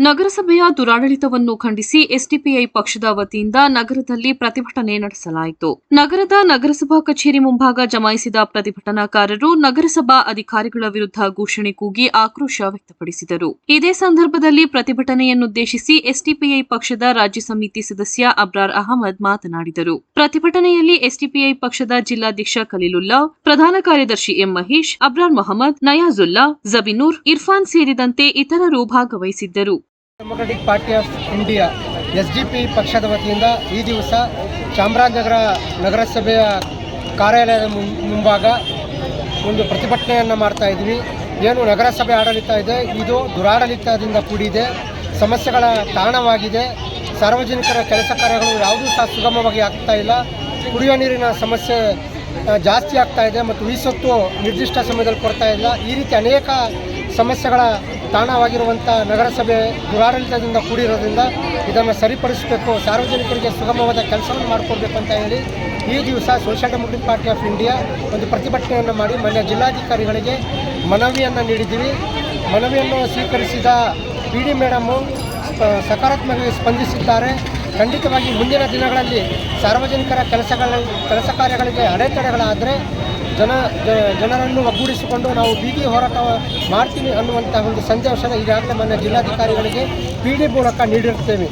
ನಗರಸಭೆಯ ದುರಾಡಳಿತವನ್ನು ಖಂಡಿಸಿ ಎಸ್ಡಿಪಿಐ ಪಕ್ಷದ ವತಿಯಿಂದ ನಗರದಲ್ಲಿ ಪ್ರತಿಭಟನೆ ನಡೆಸಲಾಯಿತು. ನಗರದ ನಗರಸಭಾ ಕಚೇರಿ ಮುಂಭಾಗ ಜಮಾಯಿಸಿದ ಪ್ರತಿಭಟನಾಕಾರರು ನಗರಸಭಾ ಅಧಿಕಾರಿಗಳ ವಿರುದ್ಧ ಘೋಷಣೆ ಕೂಗಿ ಆಕ್ರೋಶ ವ್ಯಕ್ತಪಡಿಸಿದರು. ಇದೇ ಸಂದರ್ಭದಲ್ಲಿ ಪ್ರತಿಭಟನೆಯನ್ನುದ್ದೇಶಿಸಿ ಎಸ್ಡಿಪಿಐ ಪಕ್ಷದ ರಾಜ್ಯ ಸಮಿತಿ ಸದಸ್ಯ ಅಬ್ರಾರ್ ಅಹಮದ್ ಮಾತನಾಡಿದರು. ಪ್ರತಿಭಟನೆಯಲ್ಲಿ ಎಸ್ಡಿಪಿಐ ಪಕ್ಷದ ಜಿಲ್ಲಾಧ್ಯಕ್ಷ ಖಲೀಲುಲ್ಲಾ, ಪ್ರಧಾನ ಕಾರ್ಯದರ್ಶಿ ಎಂ ಮಹೇಶ್, ಅಬ್ರಾರ್ ಮೊಹಮ್ಮದ್, ನಯಾಜುಲ್ಲಾ, ಜಬಿನೂರ್, ಇರ್ಫಾನ್ ಸೇರಿದಂತೆ ಇತರರು ಭಾಗವಹಿಸಿದ್ದರು. Democratic party of India S G P ಪಕ್ಷದ ವತಿಯಿಂದ ಈ ದಿವಸ ಚಾಮರಾಜನಗರ ನಗರಸಭೆಯ ಕಾರ್ಯಾಲಯದ ಮುಂಭಾಗ ಒಂದು ಪ್ರತಿಭಟನೆಯನ್ನು ಮಾಡ್ತಾ ಇದ್ವಿ. ಏನು ನಗರಸಭೆ ಆಡಳಿತ ಇದೆ, ಇದು ದುರಾಡಳಿತದಿಂದ ಕೂಡಿದೆ, ಸಮಸ್ಯೆಗಳ ತಾಣವಾಗಿದೆ, ಸಾರ್ವಜನಿಕರ ಕೆಲಸ ಕಾರ್ಯಗಳು ಯಾವುದೂ ಸಹ ಸುಗಮವಾಗಿ ಆಗ್ತಾ ಇಲ್ಲ ಕುಡಿಯುವ ನೀರಿನ ಸಮಸ್ಯೆ ಜಾಸ್ತಿ ಆಗ್ತಾ ಇದೆ ಮತ್ತು ಸೊತ್ತು ನಿರ್ದಿಷ್ಟ ಸಮಯದಲ್ಲಿ ಕೊಡ್ತಾ ಇಲ್ಲ. ಈ ರೀತಿ ಅನೇಕ ಸಮಸ್ಯೆಗಳ ತಾಣವಾಗಿರುವಂಥ ನಗರಸಭೆ ದುರಾಡಳಿತದಿಂದ ಕೂಡಿರೋದ್ರಿಂದ ಇದನ್ನು ಸರಿಪಡಿಸಬೇಕು, ಸಾರ್ವಜನಿಕರಿಗೆ ಸುಗಮವಾದ ಕೆಲಸವನ್ನು ಮಾಡಿಕೊಡ್ಬೇಕು ಅಂತ ಹೇಳಿ ಈ ದಿವಸ social democratic party of India ಒಂದು ಪ್ರತಿಭಟನೆಯನ್ನು ಮಾಡಿ ಮೊನ್ನೆ ಜಿಲ್ಲಾಧಿಕಾರಿಗಳಿಗೆ ಮನವಿಯನ್ನು ನೀಡಿದ್ದೀವಿ. ಮನವಿಯನ್ನು ಸ್ವೀಕರಿಸಿದ ಪಿ ಡಿ ಮೇಡಮು ಸಕಾರಾತ್ಮಕವಾಗಿ ಸ್ಪಂದಿಸಿದ್ದಾರೆ. ಖಂಡಿತವಾಗಿ ಮುಂದಿನ ದಿನಗಳಲ್ಲಿ ಸಾರ್ವಜನಿಕರ ಕೆಲಸಗಳ, ಕೆಲಸ ಕಾರ್ಯಗಳಿಗೆ ಅಡೆತಡೆಗಳಾದರೆ ಜನ ಜನರನ್ನು ಒಗ್ಗೂಡಿಸಿಕೊಂಡು ನಾವು ಬೀದಿ ಹೋರಾಟ ಮಾಡ್ತೀವಿ ಅನ್ನುವಂಥ ಒಂದು ಸಂದೇಶನ ಈಗಾಗಲೇ ಮೊನ್ನೆ ಜಿಲ್ಲಾಧಿಕಾರಿಗಳಿಗೆ ಪಿ ಡಿ ಮೂಲಕ ನೀಡಿರುತ್ತೇವೆ.